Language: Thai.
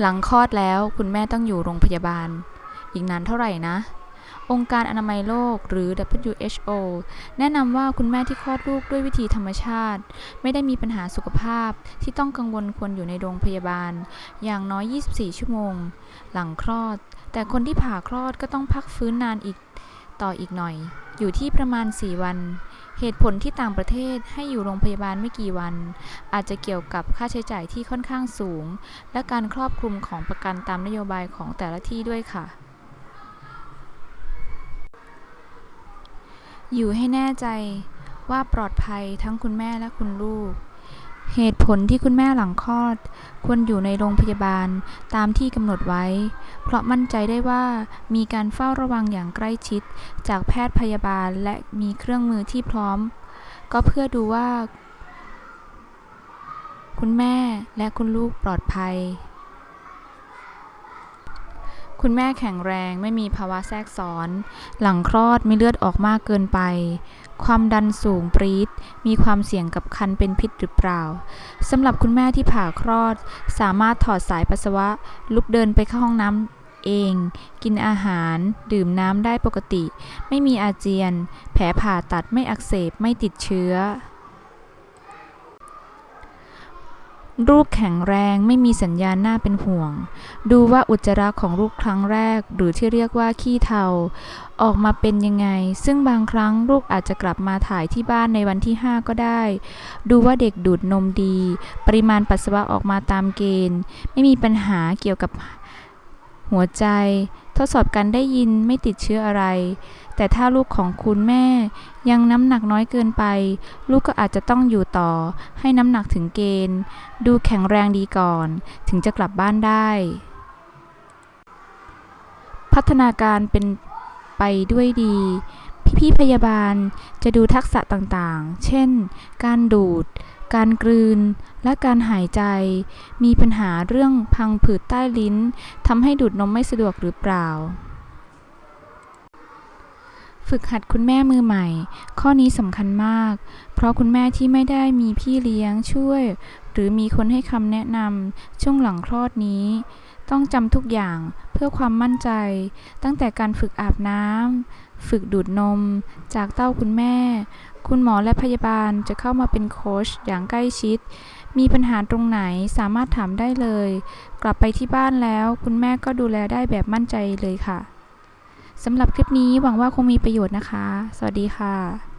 หลังคลอดแล้วคุณแม่ต้องอยู่โรงพยาบาล อีกนานเท่าไหร่นะ องค์การอนามัยโลกหรือ WHO แนะนำว่าคุณแม่ที่คลอดลูกด้วยวิธีธรรมชาติ ไม่ได้มีปัญหาสุขภาพที่ต้องกังวลควรอยู่ในโรงพยาบาล อย่างน้อย 24 ชั่วโมง หลังคลอด แต่คนที่ผ่าคลอดก็ต้องพักฟื้นนานอีก ต่ออีกหน่อย อยู่ที่ประมาณ 4 วัน เหตุผลที่ต่างประเทศให้อยู่โรงพยาบาลไม่กี่วัน อาจจะเกี่ยวกับค่าใช้จ่ายที่ค่อนข้างสูง และการครอบคลุมของประกันตามนโยบายของแต่ละที่ด้วยค่ะ อยู่ให้แน่ใจว่าปลอดภัยทั้งคุณแม่และคุณลูก เหตุผลที่คุณแม่หลังคลอด ควรอยู่ในโรงพยาบาลตามที่กำหนดไว้ เพราะมั่นใจได้ว่ามีการเฝ้าระวังอย่างใกล้ชิด จากแพทย์พยาบาลและมีเครื่องมือที่พร้อม ก็เพื่อดูว่า คุณแม่และคุณลูกปลอดภัย คุณแม่แข็งแรงไม่มีภาวะแทรกซ้อน หลังคลอดไม่เลือดออกมากเกินไป ความดันสูงปรีดมีความเสี่ยงกับคันเป็นพิษหรือเปล่าสำหรับคุณแม่ที่ผ่าคลอด สามารถถอดสายปัสสาวะ ลุกเดินไปเข้าห้องน้ำเอง กินอาหาร ดื่มน้ำได้ปกติ ไม่มีอาเจียน แผลผ่าตัดไม่อักเสบไม่ติดเชื้อ ลูกแข็งแรงไม่มีสัญญาณน่าเป็นห่วง ดูว่าอุจจาระของลูกครั้งแรก หรือที่เรียกว่าขี้เทา ออกมาเป็นยังไง ซึ่งบางครั้งลูกอาจจะกลับมาถ่ายที่บ้านในวันที่ 5 ก็ได้ ดูว่าเด็กดูดนมดี ปริมาณปัสสาวะออกมาตามเกณฑ์ ไม่มีปัญหาเกี่ยวกับหัวใจ ทดสอบการได้ยินไม่ติดเชื้ออะไร แต่ถ้าลูกของคุณแม่ยังน้ำหนักน้อยเกินไป ลูกก็อาจจะต้องอยู่ต่อ ให้น้ำหนักถึงเกณฑ์ ดูแข็งแรงดีก่อน ถึงจะกลับบ้านได้ พัฒนาการเป็นไปด้วยดี พี่พยาบาลจะดูทักษะต่างๆ เช่น การดูด การกลืน และการหายใจ มีปัญหาเรื่องพังผืดใต้ลิ้นทำให้ดูดนมไม่สะดวกหรือเปล่า ฝึกหัดคุณแม่มือใหม่ ข้อนี้สำคัญมาก เพราะคุณแม่ที่ไม่ได้มีพี่เลี้ยงช่วย หรือมีคนให้คำแนะนำช่วงหลังคลอดนี้ ต้องจำทุกอย่างเพื่อความมั่นใจ ตั้งแต่การฝึกอาบน้ำฝึกดูดนม จากเต้าคุณแม่ คุณหมอและพยาบาลจะเข้ามาเป็นโค้ชอย่างใกล้ชิด มีปัญหาตรงไหนสามารถถามได้เลย กลับไปที่บ้านแล้ว คุณแม่ก็ดูแลได้แบบมั่นใจเลยค่ะ สำหรับคลิปนี้หวังว่าคงมีประโยชน์นะคะ สวัสดีค่ะ